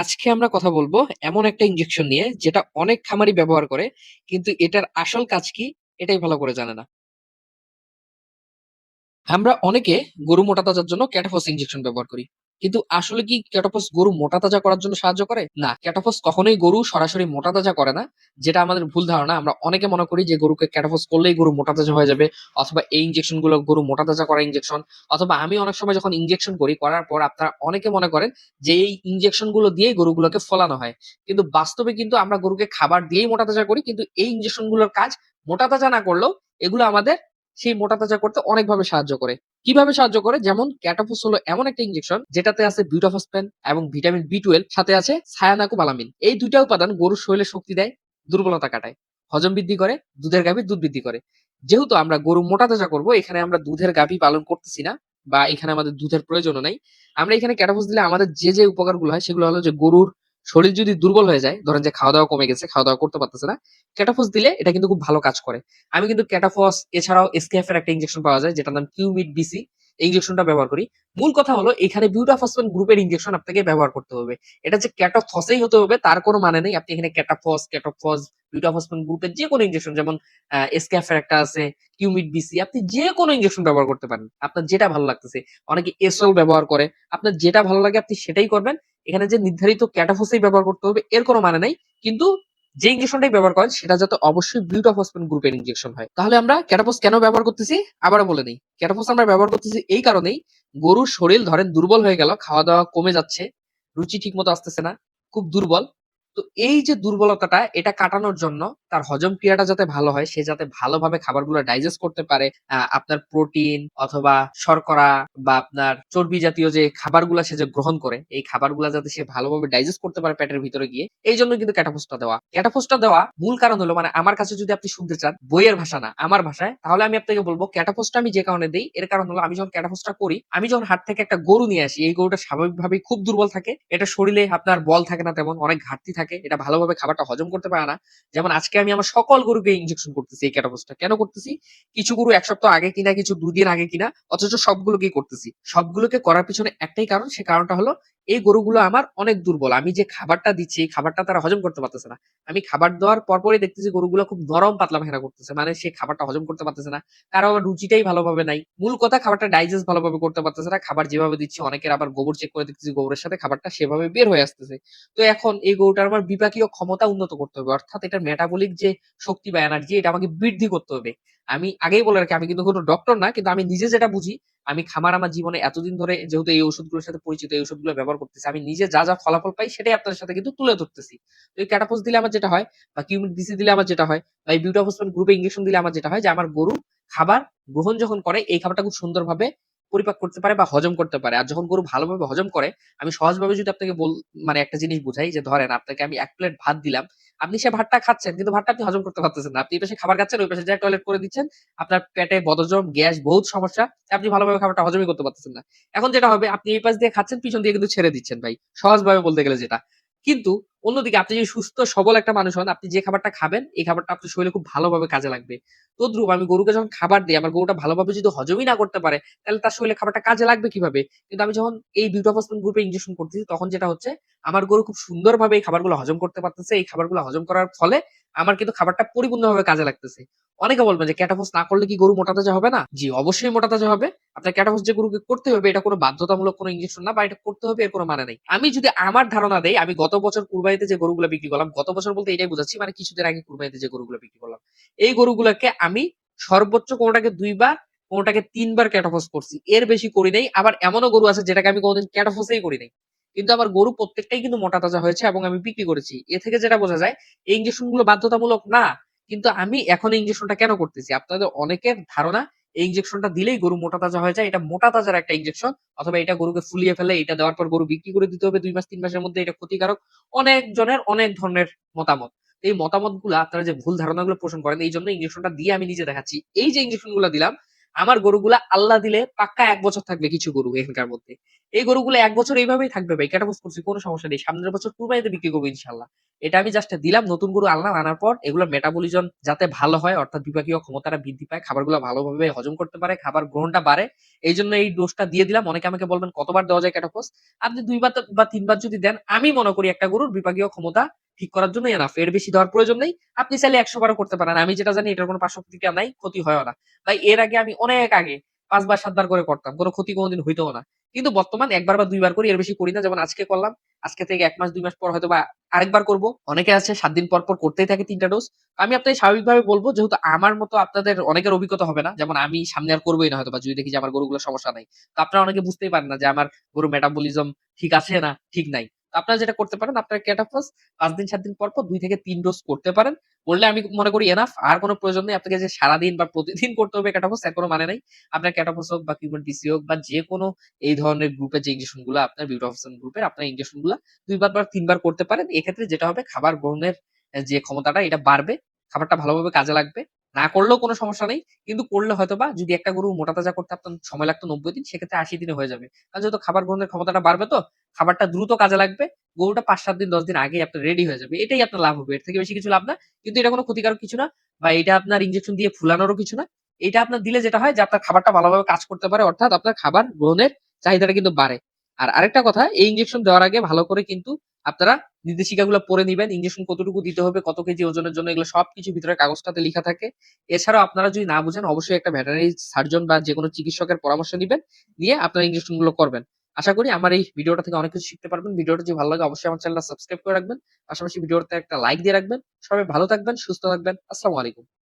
আজকে আমরা কথা বলব এমন একটা ইঞ্জেকশন নিয়ে যেটা অনেক খামারি ব্যবহার করে, কিন্তু এটার আসল কাজ কি এটাই ভালো করে জানে না। আমরা অনেকে গরু মোটা তাজার জন্য ক্যাটাফস ইঞ্জেকশন ব্যবহার করি। কিন্তু আসলে কি ক্যাটাফস গরু মোটা তাজা করার জন্য সাহায্য করে? না, ক্যাটাফস কখনোই গরু সরাসরি মোটা তাজা করে না, যেটা আমাদের ভুল ধারণা। আমরা অনেকে মনে করি যে গরুকে ক্যাটাফস করলেই গরু মোটা তাজা হয়ে যাবে, অথবা এই ইঞ্জেকশনগুলো গরু মোটা তাজা করা ইঞ্জেকশন অথবা আমি অনেক সময় যখন ইঞ্জেকশন করি, করার পর আপনারা অনেকে মনে করেন যে এই ইঞ্জেকশনগুলো দিয়ে গরুগুলোকে ফলানো হয়। কিন্তু বাস্তবে কিন্তু আমরা গরুকে খাবার দিয়েই মোটা তাজা করি, কিন্তু এই ইঞ্জেকশনগুলোর কাজ মোটা তাজা না করলেও এগুলো আমাদের সেই মোটা তাজা করতে অনেকভাবে সাহায্য করে। কীভাবে সাহায্য করে? যেমন ক্যাটাফোস হলো এমন একটা ইনজেকশন যেটাতে আছে বিউটাফসপেন এবং ভিটামিন বি টুয়েলভ সাথে আছে সায়ানাকুবালামিন এই দুইটা উপাদান গরুর শরীরে শক্তি দেয়, দুর্বলতা কাটায়, হজম বৃদ্ধি করে, দুধের গাভী দুধ বৃদ্ধি করে। যেহেতু আমরা গরু মোটা তাজা করব, এখানে আমরা দুধের গাভী পালন করতেছি না বা এখানে আমাদের দুধের প্রয়োজনও নাই। আমরা এখানে ক্যাটাফোস দিলে আমাদের যে যে উপকারগুলো হয় সেগুলো হলো যে গরুর শরীর যদি দুর্বল হয়ে যায়, ধরেন যে খাওয়া দাওয়া কমে গেছে খাওয়া দাওয়া করতে পারতেছে না, ক্যাটাফোস দিলে এটা কিন্তু খুব ভালো কাজ করে। আমি কিন্তু ক্যাটাফস এছাড়াও এসকেএফ এর একটা ইনজেকশন পাওয়া যায়, যেটার নাম কিউমিড বিসি ইনজেকশনটা ব্যবহার করি। মূল কথা হলো, এখানে বিউটাফসফেন গ্রুপের ইনজেকশন আপনাকে ব্যবহার করতে হবে। এটা যে ক্যাটাফসেই হতে হবে, তার কোনো মানে নেই। আপনি এখানে ক্যাটাফস ক্যাটাফস বিউটাফসফেন গ্রুপের যে কোনো ইনজেকশন যেমন এসকেএফ এর একটা আছে কিউমিড বিসি আপনি যে কোনো ইনজেকশন ব্যবহার করতে পারেন। আপনার যেটা ভালো লাগতেছে। অনেকে এসল ব্যবহার করে। আপনার যেটা ভালো লাগে, আপনি সেটাই করবেন। এখানে যে নির্ধারিত ক্যাটাফসেই ব্যবহার করতে হবে, এর কোনো মানে নাই। কিন্তু যে ইঞ্জেকশনটাই ব্যবহার করেন, সেটা যাতে অবশ্যই বিউটাফসপেন গ্রুপের ইঞ্জেকশন হয়। তাহলে আমরা ক্যাটাফোস কেন ব্যবহার করতেছি? আবারও বলে নেই। ক্যাটাফোস আমরা ব্যবহার করতেছি এই কারণেই গরুর শরীর ধরেন দুর্বল হয়ে গেল খাওয়া দাওয়া কমে যাচ্ছে, রুচি ঠিক মতো আসতেছে না, খুব দুর্বল। তো এই যে দুর্বলতাটা, এটা কাটানোর জন্য তার হজম ক্রিয়াটা যাতে ভালো হয়, সে যাতে ভালোভাবে খাবারগুলো ডাইজেস্ট করতে পারে আপনার প্রোটিন অথবা শর্করা বা আপনার চর্বি জাতীয় যে খাবারগুলো সে যে গ্রহণ করে, এই খাবারগুলো যাতে সে ভালোভাবে ডাইজেস্ট করতে পারে পেটের ভিতরে গিয়ে, এই জন্য কিন্তু ক্যাটাফোসটা দেওয়া। ক্যাটাফোসটা দেওয়া মূল কারণ হলো মানে আমার কাছে যদি আপনি শুনতে চান, বইয়ের ভাষা না, আমার ভাষায়, তাহলে আমি আপনাকে বলব ক্যাটাফোসটা আমি যে কারণে দিই, এর কারণ হলো আমি যখন ক্যাটাফোসটা করি, আমি যখন হাট থেকে একটা গরু নিয়ে আসি, এই গরুটা স্বাভাবিকভাবেই খুব দুর্বল থাকে, এটা শরীরে আপনার বল থাকে না তেমন, অনেক ঘাটতি থাকে। এটা ভালোভাবে খাবারটা হজম করতে পারে না। যেমন আজকে আমি আমার সকল গরুকে ইনজেকশন করতেছি এই ক্যাটাবসটা কেন করতেছি? কিছু গরু এক সপ্তাহ আগে কিনা, কিছু দুদিন আগে কিনা, অথচ সবগুলোকেই করতেছি। সবগুলোকে করার পিছনে একটাই কারণ, সে কারণটা হলো এই গরুগুলো আমার অনেক দুর্বল। আমি যে খাবারটা দিচ্ছি, এই খাবারটা তারা হজম করতে পারতেছে না। আমি খাবার দেওয়ার পরপরই দেখতেছি গরুগুলো খুব নরম পাতলা ভেড়া করতেছে। মানে সে খাবারটা হজম করতে পারতেছে না। কারও আবার রুচিটাই ভালোভাবে নাই। মূল কথা খাবারটা ডাইজেস্ট ভালোভাবে করতে পারতেছে না। খাবার যেভাবে দিচ্ছি, অনেকের আবার গোবর চেক করে দেখতেছি গোবরের সাথে খাবারটা সেভাবে বের হয়ে আসতেছে। তো এখন এই গরুটার আমার বিপাকীয় ক্ষমতা উন্নত করতে হবে। অর্থাৎ এটার মেটাবলিক যে শক্তি বা এনার্জি এটা আমাকে বৃদ্ধি করতে হবে। আমি আগেই বলে রাখি, আমি কিন্তু কোনো ডক্টর না, কিন্তু আমি নিজে যেটা বুঝি, আমি খামার আমার জীবনে এতদিন ধরে যেহেতু এই ওষুধগুলোর সাথে পরিচিত, এই ওষুধগুলো ব্যবহার করতেছি, আমি নিজে যা যা ফলাফল পাই সেটাই আপনাদের সাথে কিন্তু তুলে ধরতেছি। তো এই ক্যাটাপোজ দিলে আমার যেটা হয়, বা কিউমিক ডিসি দিলে আমার যেটা হয়, বা এই বিউটাফসফেন গ্রুপে ইঞ্জেকশন দিলে আমার যেটা হয় যে, আমার গরু খাবার গ্রহণ যখন করে, এই খাবারটা খুব সুন্দরভাবে পরিপাক করতে পারে বা হজম করতে পারে। আর যখন গরু ভালোভাবে হজম করে, আমি সহজভাবে যদি আপনাকে বল মানে একটা জিনিস বুঝাই যে, ধরেন আপনাকে আমি এক প্লেট ভাত দিলাম আপনি সে ভাতটা খাচ্ছেন, কিন্তু ভাতটা আপনি হজম করতে পারতেছেন না। আপনি এই পাশে খাবার খাচ্ছেন, ওই পাশে যা টয়লেট করে দিচ্ছেন, আপনার পেটে বদজম গ্যাস, বহুত সমস্যা আপনি ভালোভাবে খাবারটা হজমই করতে পারতেছেন না। এখন যেটা হবে, আপনি এই পাশ দিয়ে খাচ্ছেন, পিছন দিয়ে কিন্তু ছেড়ে দিচ্ছেন ভাই। সহজভাবে বলতে গেলে যেটা। কিন্তু অন্যদিকে আপনি যদি সুস্থ, সবল একটা মানুষ হন, আপনি যে খাবারটা খাবেন, এই খাবারটা আপনার শরীরে খুব ভালোভাবে কাজে লাগবে। তদ্রুপ আমি গরুকে যখন খাবার দিই, আমার গরুটা ভালোভাবে যদি হজমই না করতে পারে, তাহলে তার শরীরে খাবারটা কাজে লাগবে কীভাবে? কিন্তু আমি যখন এই বিউটাফসমেন্ট গ্রুপে ইনজেকশন করতেছি, তখন যেটা হচ্ছে, আমার গরু খুব সুন্দরভাবে এই খাবারগুলো হজম করতে পারতেছে, এই খাবারগুলো হজম করার ফলে আমার কিন্তু খাবারটা পরিপূর্ণভাবে কাজে লাগতেছে। অনেকে বলবেন যে ক্যাটাফোস না করলে কি গরু মোটা তাজা হবে না? জি, অবশ্যই মোটা তাজা হবে। আপনার ক্যাটাফোস যে গরুকে করতে হবে, এটা কোনো বাধ্যতামূলক কোনো ইনজেকশন না বা এটা করতে হবে, এর কোনো মানে নেই। আমি যদি আমার ধারণা দেই, আমি গত বছর কুরবানিতে যে গরুগুলো বিক্রি করলাম, গত বছর বলতে এটাই বুঝাচ্ছি মানে কিছুদিন আগে কুরবানিতে যে গরুগুলো বিক্রি করলাম, এই গরুগুলোকে আমি সর্বোচ্চ কোনোটাকে দুইবার, কোনোটাকে তিনবার ক্যাটাফোস করছি। এর বেশি করি নাই। আবার এমনও গরু আছে যেটাকে আমি কোনোদিন ক্যাটাফোসেই করি নাই। কিন্তু আমার গরু প্রত্যেকটাই কিন্তু মোটা তাজা হয়েছে এবং আমি বিক্রি করেছি। এ থেকে যেটা বোঝা যায়, এই ইঞ্জেকশনগুলো বাধ্যতামূলক না, কিন্তু আমি এখন ইঞ্জেকশনটা কেন করতেছি? আপনাদের অনেকের ধারণা, এই ইঞ্জেকশনটা দিলেই গরু মোটা তাজা হয়ে যায়। এটা মোটা তাজার একটা ইঞ্জেকশন অথবা এটা গরুকে ফুলিয়ে ফেলে, এটা দেওয়ার পর গরু বিক্রি করে দিতে হবে, দুই মাস, তিন মাসের মধ্যে এটা ক্ষতিকারক। অনেক জনের অনেক ধরনের মতামত। এই মতামতগুলো আপনারা যে ভুল ধারণাগুলো পোষণ করেন, এই জন্য ইঞ্জেকশনটা দিয়ে আমি নিজে দেখাচ্ছি। এই যে ইঞ্জেকশনগুলো দিলাম আমার গরুগুলা আল্লাহ দিলে পাক্কা এক বছর থাকবে কিছু গরু এখানকার মধ্যে। এই গরুগুলো এক বছর এইভাবেই থাকবে ভাই ক্যাটাপোস করছি, কোনো সমস্যা নেই। সামনের বছর কুরবানিতে বিক্রি করব ইনশাল্লাহ এটা আমি জাস্ট দিলাম, নতুন গরু আনলাম, আনার পর এগুলো মেটাবলিজম যাতে ভালো হয়, অর্থাৎ বিপাকীয় ক্ষমতাটা বৃদ্ধি পায়, খাবারগুলো ভালোভাবে হজম করতে পারে, খাবার গ্রহণটা বাড়ে, এই জন্য এই ডোজটা দিয়ে দিলাম। অনেকে আমাকে বলবেন, কতবার দেওয়া যায় ক্যাটাফোস? আপনি দুইবার বা তিনবার যদি দেন, আমি মনে করি একটা গরুর বিপাকীয় ক্ষমতা ঠিক করার জন্য এনাফ এর বেশি দেওয়ার প্রয়োজন নেই। আপনি চাইলে একশো বারও করতে পারেন। আমি যেটা জানি, এটার কোনো পার্শ্ব প্রতিক্রিয়া নাই, ক্ষতি হয় না। ভাই, এর আগে আমি অনেক আগে পাঁচবার, সাতবার করে করতাম, কোনো ক্ষতি কোনোদিন হইতো না। কিন্তু বর্তমান একবার বা দুইবার করি এর বেশি করি না। যেমন আজকে করলাম আজকে থেকে এক মাস দুই মাস পর হয়তো বা আরেকবার করব। অনেকে আছে সাত দিন পর পর করতেই থাকে তিনটা ডোজ আমি আপনাকে স্বাভাবিকভাবে বলব যেহেতু আমার মতো আপনাদের অনেকের অভিজ্ঞতা হবে না যেমন আমি সামনে আর করবোই না হয়তো বা যদি দেখি যে আমার গরুগুলো সমস্যা নাই। তো আপনারা অনেকে বুঝতেই পারেন না যে আমার গরু মেটাবলিজম ঠিক আছে না ঠিক নাই। আপনারা যেটা করতে পারেন, আপনার ক্যাটাফস পাঁচ দিন, সাত দিন পর পর দুই থেকে তিন ডোজ করতে পারেন। করলে আমি মনে করি এনাফ আর কোনো প্রয়োজন নেই। আপনাকে যে সারাদিন বা প্রতিদিন করতে হবে ক্যাটাফস এর কোনো মানে নাই। আপনার ক্যাটাফস হোক বা কিউবেন টিসি হোক বা যে কোনো এই ধরনের গ্রুপের যে ইঞ্জেকশনগুলো, আপনার বিউটাফসন গ্রুপের আপনার ইঞ্জেকশনগুলো, দুইবার বা তিনবার করতে পারেন। এক্ষেত্রে যেটা হবে, খাবার গ্রহণের যে ক্ষমতাটা, এটা বাড়বে। খাবারটা ভালোভাবে কাজে লাগবে। না করলেও কোনো সমস্যা নেই, কিন্তু করলে হয়তো বা যদি একটা গরু মোটা তাজা করতে আপনার সময় লাগতো নব্বই দিন, সেক্ষেত্রে আশি দিনে হয়ে যাবে। কারণ যেহেতু খাবার গ্রহণের ক্ষমতাটা বাড়বে তো, খাবারটা দ্রুত কাজে লাগবে, গরুটা পাঁচ সাত দিন, দশ দিন আগে আপনার রেডি হয়ে যাবে। এটাই আপনার লাভ হবে, এর থেকে বেশি কিছু লাভ না। কিন্তু এটা কোনো ক্ষতিকারক কিছু না বা এটা আপনার ইঞ্জেকশন দিয়ে ফুলানোরও কিছু না। এটা আপনার দিলে যেটা হয় যে আপনার খাবারটা ভালোভাবে কাজ করতে পারে, অর্থাৎ আপনার খাবার গ্রহণের চাহিদাটা কিন্তু বাড়ে। আর আরেকটা কথা, এই ইঞ্জেকশন দেওয়ার আগে ভালো করে কিন্তু আপনারা নির্দেশিকাগুলো পড়ে নিবেন ইনজেকশন কতটুকু দিতে হবে, কত কেজি ওজনের জন্য, এগুলো সবকিছু ভিতরে কাগজটাতে লেখা থাকে। এছাড়াও আপনারা যদি না বুঝেন, অবশ্যই একটা ভেটেরিনারি সার্জন বা যে কোনো চিকিৎসকের পরামর্শ নিবেন, নিয়ে আপনারা ইনজেকশনগুলো করবেন। আশা করি আমার এই ভিডিওটা থেকে অনেক কিছু শিখতে পারবেন। ভিডিওটা যদি ভালো লাগে, অবশ্যই আমার চ্যানেলটা সাবস্ক্রাইব করে রাখবেন। পাশাপাশি ভিডিওতে একটা লাইক দিয়ে রাখবেন। সবাই ভালো থাকবেন, সুস্থ থাকবেন। আসসালামু আলাইকুম।